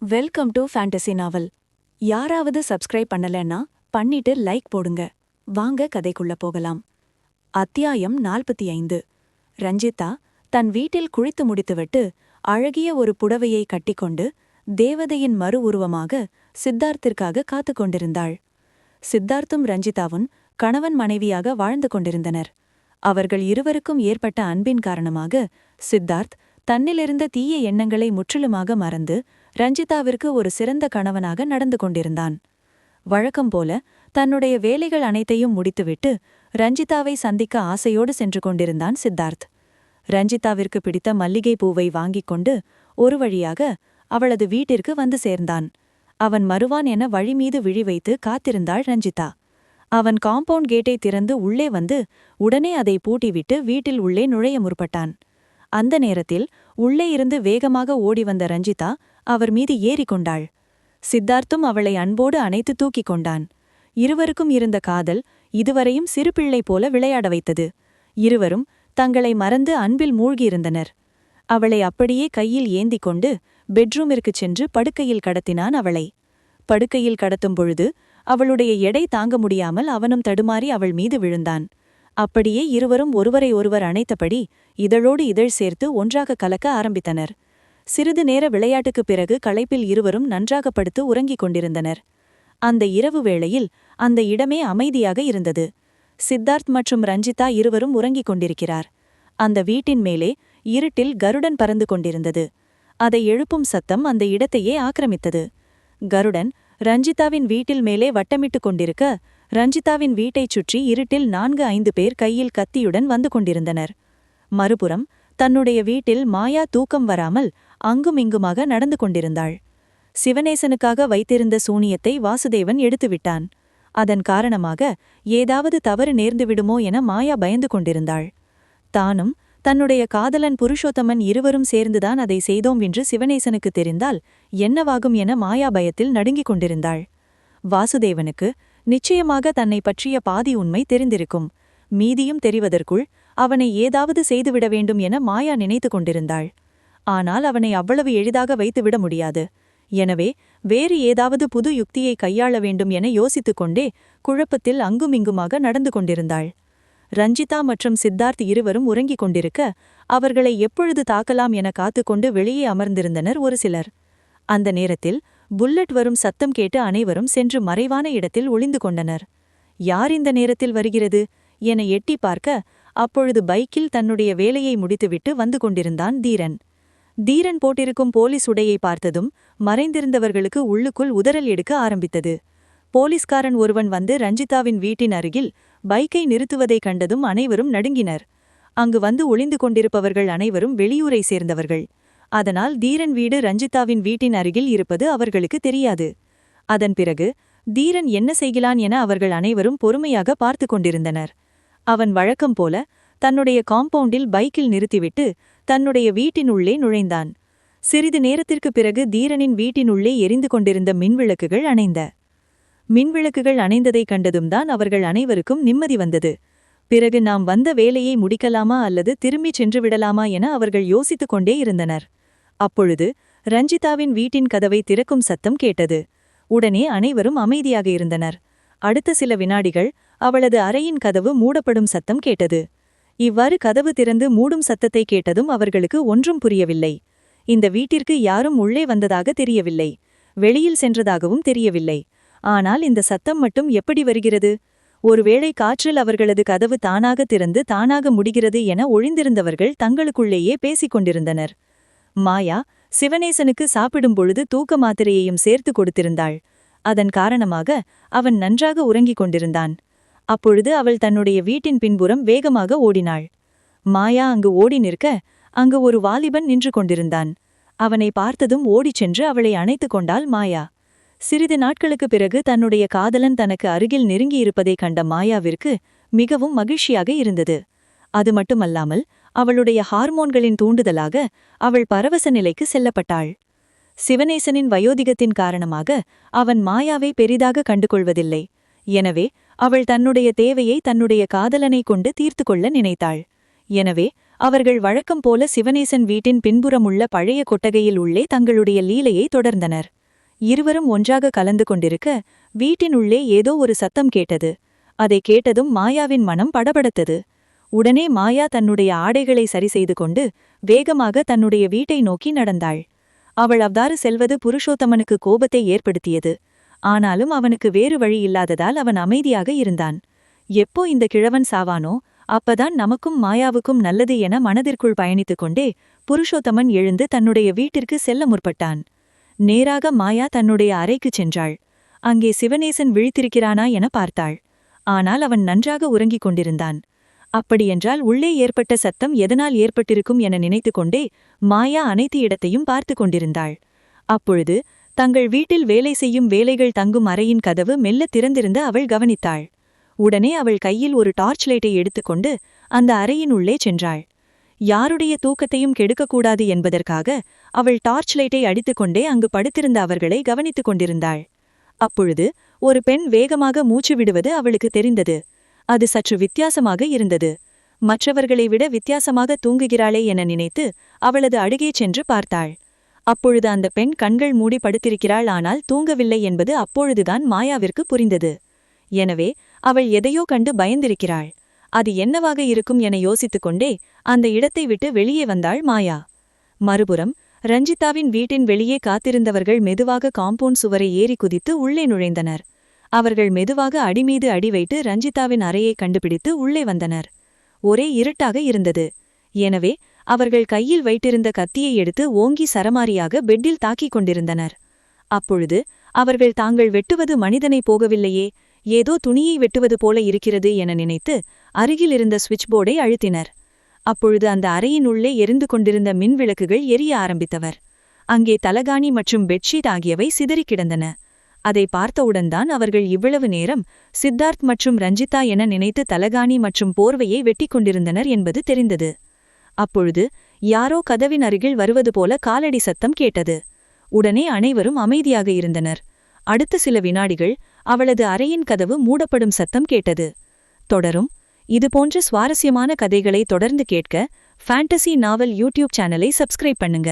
Welcome to fantasy நாவல் யாராவது subscribe பண்ணலன்னா பண்ணிட்டு லைக் போடுங்க. வாங்க கதைக்குள்ள போகலாம். அத்தியாயம் நாற்பத்தி ஐந்து. ரஞ்சிதா தன் வீட்டில் குளித்து முடித்துவிட்டு அழகிய ஒரு புடவையை கட்டிக்கொண்டு தேவதையின் மறு உருவமாக சித்தார்த்திற்காக காத்துக் கொண்டிருந்தாள். சித்தார்த்தும் ரஞ்சிதாவும் கணவன் மனைவியாக வாழ்ந்து கொண்டிருந்தனர். அவர்கள் இருவருக்கும் ஏற்பட்ட அன்பின் காரணமாக சித்தார்த் தன்னிலிருந்த தீய எண்ணங்களை முற்றிலுமாக மறந்து ரஞ்சிதாவிற்கு ஒரு சிறந்த கணவனாக நடந்து கொண்டிருந்தான். வழக்கம் போல தன்னுடைய வேலைகள் அனைத்தையும் முடித்துவிட்டு ரஞ்சிதாவை சந்திக்க ஆசையோடு சென்று கொண்டிருந்தான் சித்தார்த். ரஞ்சிதாவிற்கு பிடித்த மல்லிகை பூவை வாங்கிக் கொண்டு ஒரு வழியாக அவளது வீட்டிற்கு வந்து சேர்ந்தான். அவன் மறுவான் என வழி மீது விழி வைத்து காத்திருந்தாள் ரஞ்சிதா. அவன் காம்பவுண்ட் கேட்டை திறந்து உள்ளே வந்து உடனே அதை பூட்டிவிட்டு வீட்டில் உள்ளே நுழைய முற்பட்டான். அந்த நேரத்தில் உள்ளே இருந்து வேகமாக ஓடி வந்த ரஞ்சிதா அவர் மீது ஏறிக்கொண்டாள். சித்தார்த்தும் அவளை அன்போடு அணைத்து தூக்கிக் கொண்டான். இருவருக்கும் இருந்த காதல் இதுவரையும் சிறுபிள்ளை போல விளையாட வைத்தது. இருவரும் தங்களை மறந்து அன்பில் மூழ்கியிருந்தனர். அவளை அப்படியே கையில் ஏந்தி கொண்டு பெட்ரூமிற்குச் சென்று படுக்கையில் கடத்தினான் அவளை. படுக்கையில் கடத்தும் பொழுது அவளுடைய எடை தாங்க முடியாமல் அவனும் தடுமாறி அவள் மீது விழுந்தான். அப்படியே இருவரும் ஒருவரை ஒருவர் அணைத்தபடி இதழோடு இதழ் சேர்த்து ஒன்றாக கலக்க ஆரம்பித்தனர். சிறிது நேர விளையாட்டுக்குப் பிறகு களைப்பில் இருவரும் நன்றாக படுத்து உறங்கிக் கொண்டிருந்தனர். அந்த இரவு வேளையில் அந்த இடமே அமைதியாக இருந்தது. சித்தார்த் மற்றும் ரஞ்சிதா இருவரும் உறங்கிக் கொண்டிருக்கிறார். அந்த வீட்டின் மேலே இருட்டில் கருடன் பறந்து கொண்டிருந்தது. அதை எழுப்பும் சத்தம் அந்த இடத்தையே ஆக்கிரமித்தது. கருடன் ரஞ்சிதாவின் வீட்டில் மேலே வட்டமிட்டுக் கொண்டிருக்க ரஞ்சிதாவின் வீட்டைச் சுற்றி இருட்டில் நான்கு ஐந்து பேர் கையில் கத்தியுடன் வந்து கொண்டிருந்தனர். மறுபுறம் தன்னுடைய வீட்டில் மாயா தூக்கம் வராமல் அங்குமிங்குமாக நடந்து கொண்டிருந்தாள். சிவனேசனுக்காக வைத்திருந்த சூனியத்தை வாசுதேவன் எடுத்துவிட்டான். அதன் காரணமாக ஏதாவது தவறு நேர்ந்துவிடுமோ என மாயா பயந்து கொண்டிருந்தாள். தானும் தன்னுடைய காதலன் புருஷோத்தமன் இருவரும் சேர்ந்துதான் அதை செய்தோம் என்று சிவனேசனுக்கு தெரிந்தால் என்னவாகும் என மாயா பயத்தில் நடுங்கிக் கொண்டிருந்தாள். வாசுதேவனுக்கு நிச்சயமாக தன்னை பற்றிய பாதி உண்மை தெரிந்திருக்கும். மீதியும் தெரிவதற்குள் அவனை ஏதாவது செய்துவிட வேண்டும் என மாயா நினைத்து கொண்டிருந்தாள். ஆனால் அவனை அவ்வளவு எளிதாக வைத்துவிட முடியாது. எனவே வேறு ஏதாவது புது யுக்தியை கையாள வேண்டும் என யோசித்துக் கொண்டே குழப்பத்தில் அங்குமிங்குமாக நடந்து கொண்டிருந்தாள். ரஞ்சிதா மற்றும் சித்தார்த் இருவரும் உறங்கிக் கொண்டிருக்க அவர்களை எப்பொழுது தாக்கலாம் என காத்துக்கொண்டு வெளியே அமர்ந்திருந்தனர் ஒரு சிலர். அந்த நேரத்தில் புல்லட் வரும் சத்தம் கேட்டு அனைவரும் சென்று மறைவான இடத்தில் ஒளிந்து கொண்டனர். யார் இந்த நேரத்தில் வருகிறது? என எட்டி பார்க்க அப்பொழுது பைக்கில் தன்னுடைய வேலையை முடித்துவிட்டு வந்து கொண்டிருந்தான் தீரன். தீரன் போட்டிருக்கும் போலீஸ் உடையை பார்த்ததும் மறைந்திருந்தவர்களுக்கு உள்ளுக்குள் உதறல் எடுக்க ஆரம்பித்தது. போலீஸ்காரன் ஒருவன் வந்து ரஞ்சிதாவின் வீட்டின் அருகில் பைக்கை நிறுத்துவதைக் கண்டதும் அனைவரும் நடுங்கினர். அங்கு வந்து ஒளிந்து கொண்டிருப்பவர்கள் அனைவரும் வெளியூரை சேர்ந்தவர்கள். அதனால் தீரன் வீடு ரஞ்சிதாவின் வீட்டின் அருகில் இருப்பது அவர்களுக்கு தெரியாது. அதன் பிறகு தீரன் என்ன செய்கிறான் என அவர்கள் அனைவரும் பொறுமையாக பார்த்து கொண்டிருந்தனர். அவன் வழக்கம் போல தன்னுடைய காம்பவுண்டில் பைக்கில் நிறுத்திவிட்டு தன்னுடைய வீட்டினுள்ளே நுழைந்தான். சிறிது நேரத்திற்குப் பிறகு தீரனின் வீட்டினுள்ளே எரிந்து கொண்டிருந்த மின்விளக்குகள் அணைந்த. மின்விளக்குகள் அணைந்ததைக் கண்டதும் தான் அவர்கள் அனைவருக்கும் நிம்மதி வந்தது. பிறகு நாம் வந்த வேலையை முடிக்கலாமா அல்லது திரும்பிச் சென்று விடலாமா என அவர்கள் யோசித்துக் கொண்டே இருந்தனர். அப்பொழுது ரஞ்சிதாவின் வீட்டின் கதவை திறக்கும் சத்தம் கேட்டது. உடனே அனைவரும் அமைதியாக இருந்தனர். அடுத்த சில வினாடிகள் அவளது அறையின் கதவு மூடப்படும் சத்தம் கேட்டது. இவ்வாறு கதவு திறந்து மூடும் சத்தத்தை கேட்டதும் அவர்களுக்கு ஒன்றும் புரியவில்லை. இந்த வீட்டிற்கு யாரும் உள்ளே வந்ததாக தெரியவில்லை. வெளியில் சென்றதாகவும் தெரியவில்லை. ஆனால் இந்த சத்தம் மட்டும் எப்படி வருகிறது? ஒருவேளை காற்றில் அவர்களது கதவு தானாக திறந்து தானாக முடிகிறது என ஒழிந்திருந்தவர்கள் தங்களுக்குள்ளேயே பேசிக் கொண்டிருந்தனர். மாயா சிவனேசனுக்கு சாப்பிடும் பொழுது தூக்க மாத்திரையையும் சேர்த்து கொடுத்திருந்தாள். அதன் காரணமாக அவன் நன்றாக உறங்கிக் கொண்டிருந்தான். அப்பொழுது அவள் தன்னுடைய வீட்டின் பின்புறம் வேகமாக ஓடினாள். மாயா அங்கு ஓடி நிற்க அங்கு ஒரு வாலிபன் நின்று கொண்டிருந்தான். அவனை பார்த்ததும் ஓடிச் சென்று அவளை அணைத்துக் கொண்டாள் மாயா. சிறிது நாட்களுக்குப் பிறகு தன்னுடைய காதலன் தனக்கு அருகில் நெருங்கியிருப்பதைக் கண்ட மாயாவிற்கு மிகவும் மகிழ்ச்சியாக இருந்தது. அது மட்டுமல்லாமல் அவளுடைய ஹார்மோன்களின் தூண்டுதலாக அவள் பரவச நிலைக்கு செல்லப்பட்டாள். சிவனேசனின் வயோதிகத்தின் காரணமாக அவன் மாயாவை பெரிதாக கண்டுகொள்வதில்லை. எனவே அவள் தன்னுடைய தேவையை தன்னுடைய காதலனை கொண்டு தீர்த்து கொள்ள நினைத்தாள். எனவே அவர்கள் வழக்கம் போல சிவனேசன் வீட்டின் பின்புறமுள்ள பழைய கொட்டகையில் உள்ளே தங்களுடைய லீலையை தொடர்ந்தனர். இருவரும் ஒன்றாக கலந்து கொண்டிருக்க வீட்டின் உள்ளே ஏதோ ஒரு சத்தம் கேட்டது. அதை கேட்டதும் மாயாவின் மனம் படபடத்தது. உடனே மாயா தன்னுடைய ஆடைகளை சரி செய்து கொண்டு வேகமாக தன்னுடைய வீட்டை நோக்கி நடந்தாள். அவள் அவ்வாறு செல்வது புருஷோத்தமனுக்கு கோபத்தை ஏற்படுத்தியது. ஆனாலும் அவனுக்கு வேறு வழி இல்லாததால் அவன் அமைதியாக இருந்தான். எப்போ இந்த கிழவன் சாவானோ அப்பதான் நமக்கும் மாயாவுக்கும் நல்லது என மனதிற்குள் பயணித்துக் கொண்டே புருஷோத்தமன் எழுந்து தன்னுடைய வீட்டிற்கு செல்ல முற்பட்டான். நேராக மாயா தன்னுடைய அறைக்குச் சென்றாள். அங்கே சிவனேசன் விழித்திருக்கிறானா என பார்த்தாள். ஆனால் அவன் நன்றாக உறங்கிக் கொண்டிருந்தான். அப்படியென்றால் உள்ளே ஏற்பட்ட சத்தம் எதனால் ஏற்பட்டிருக்கும் என நினைத்து கொண்டே மாயா அனைத்து இடத்தையும் பார்த்து கொண்டிருந்தாள். அப்பொழுது தங்கள் வீட்டில் வேலை செய்யும் வேலைகள் தங்கும் அறையின் கதவு மெல்ல திறந்திருந்த அவள் கவனித்தாள். உடனே அவள் கையில் ஒரு டார்ச் லைட்டை எடுத்துக்கொண்டு அந்த அறையின் உள்ளே சென்றாள். யாருடைய தூக்கத்தையும் கெடுக்கக்கூடாது என்பதற்காக அவள் டார்ச் லைட்டை அடித்துக்கொண்டே அங்கு படுத்திருந்த அவர்களை கவனித்துக் கொண்டிருந்தாள். அப்பொழுது ஒரு பெண் வேகமாக மூச்சு விடுவது அவளுக்கு தெரிந்தது. அது சற்று வித்தியாசமாக இருந்தது. மற்றவர்களை விட வித்தியாசமாக தூங்குகிறாளே என நினைத்து அவளது அழுகே சென்று பார்த்தாள். அப்பொழுது அந்த பெண் கண்கள் மூடி படுத்திருக்கிறாள் ஆனால் தூங்கவில்லை என்பது அப்பொழுதுதான் மாயாவிற்கு புரிந்தது. எனவே அவள் எதையோ கண்டு பயந்திருக்கிறாள். அது என்னவாக இருக்கும் என யோசித்துக் கொண்டே அந்த இடத்தை விட்டு வெளியே வந்தாள் மாயா. மறுபுறம் ரஞ்சிதாவின் வீட்டின் வெளியே காத்திருந்தவர்கள் மெதுவாக காம்பவுண்ட் சுவரை ஏறி குதித்து உள்ளே நுழைந்தனர். அவர்கள் மெதுவாக அடிமீது அடி வைத்து ரஞ்சிதாவின் அறையை கண்டுபிடித்து உள்ளே வந்தனர். ஒரே இருட்டாக இருந்தது. எனவே அவர்கள் கையில் வைத்திருந்த கத்தியை எடுத்து ஓங்கி சரமாரியாக பெட்டில் தாக்கிக் கொண்டிருந்தனர். அப்பொழுது அவர்கள் தாங்கள் வெட்டுவது மனிதனை போகவில்லையே ஏதோ துணியை வெட்டுவது போல இருக்கிறது என நினைத்து அருகில் இருந்த சுவிட்ச் போர்டை அழுத்தினர். அப்பொழுது அந்த அறையின் உள்ளே எரிந்து கொண்டிருந்த மின் விளக்குகள் எரிய ஆரம்பித்தவர். அங்கே தலகாணி மற்றும் பெட்ஷீட் ஆகியவை சிதறிக் கிடந்தன. அதை பார்த்தவுடன்தான் அவர்கள் இவ்வளவு நேரம் சித்தார்த் மற்றும் ரஞ்சிதா என நினைத்து தலகாணி மற்றும் போர்வையை வெட்டிக் கொண்டிருந்தனர் என்பது தெரிந்தது. அப்பொழுது யாரோ கதவின் அருகில் வருவது போல காலடி சத்தம் கேட்டது. உடனே அனைவரும் அமைதியாக இருந்தனர். அடுத்த சில வினாடிகள் அவளது அறையின் கதவு மூடப்படும் சத்தம் கேட்டது. தொடரும். இதுபோன்ற சுவாரஸ்யமான கதைகளை தொடர்ந்து கேட்க ஃபேண்டசி நாவல் யூடியூப் சேனலை சப்ஸ்கிரைப் பண்ணுங்க.